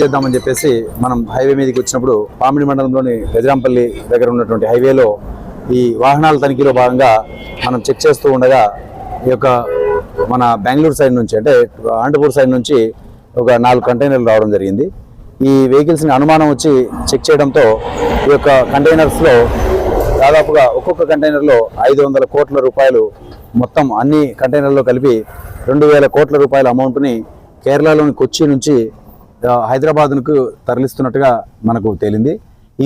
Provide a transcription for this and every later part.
చేద్దామని చెప్పేసి మనం హైవే మీదకి వచ్చినప్పుడు పామిడి మండలంలోని గజరాంపల్లి దగ్గర ఉన్నటువంటి హైవేలో ఈ వాహనాల తనిఖీలో భాగంగా మనం చెక్ చేస్తూ ఉండగా ఈ యొక్క మన బెంగళూరు సైడ్ నుంచి అంటే అనంతపూర్ సైడ్ నుంచి ఒక నాలుగు కంటైనర్లు రావడం జరిగింది. ఈ వెహికల్స్ని అనుమానం వచ్చి చెక్ చేయడంతో ఈ యొక్క కంటైనర్స్లో దాదాపుగా ఒక్కొక్క కంటైనర్లో ఐదు వందల కోట్ల రూపాయలు మొత్తం అన్ని కంటైనర్లో కలిపి రెండు వేల కోట్ల రూపాయల అమౌంట్ని కేరళలోని కొచ్చి నుంచి హైదరాబాద్కు తరలిస్తున్నట్టుగా మనకు తేలింది.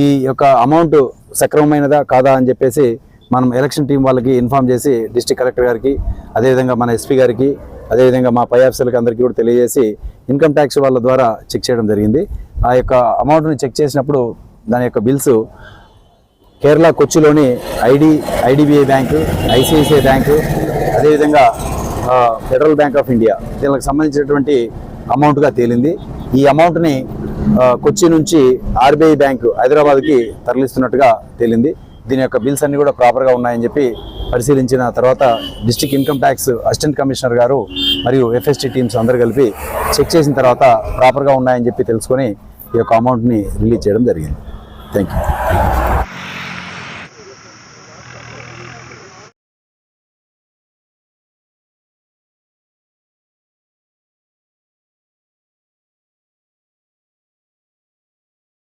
ఈ యొక్క అమౌంట్ సక్రమమైనదా కాదా అని చెప్పేసి మనం ఎలక్షన్ టీం వాళ్ళకి ఇన్ఫామ్ చేసి డిస్ట్రిక్ట్ కలెక్టర్ గారికి అదేవిధంగా మన ఎస్పీ గారికి అదేవిధంగా మా పై ఆఫీసర్లకి అందరికీ కూడా తెలియజేసి ఇన్కమ్ ట్యాక్స్ వాళ్ళ ద్వారా చెక్ చేయడం జరిగింది. ఆ యొక్క అమౌంట్ని చెక్ చేసినప్పుడు దాని యొక్క bills Kerala కొచ్చిలోని ID IDBI bank ICICI bank అదేవిధంగా ఫెడరల్ బ్యాంక్ ఆఫ్ ఇండియా దీనికి సంబంధించినటువంటి అమౌంట్గా తేలింది. ఈ అమౌంట్ని కొచ్చి నుంచి ఆర్బీఐ బ్యాంకు హైదరాబాద్కి తరలిస్తున్నట్టుగా తేలింది. దీని యొక్క బిల్స్ అన్ని కూడా ప్రాపర్గా ఉన్నాయని చెప్పి పరిశీలించిన తర్వాత district income tax assistant commissioner గారు మరియు ఎఫ్ఎస్టీ టీమ్స్ అందరు కలిపి చెక్ చేసిన తర్వాత ప్రాపర్గా ఉన్నాయని చెప్పి తెలుసుకొని ఈ యొక్క అమౌంట్ని రిలీజ్ చేయడం జరిగింది. Thank you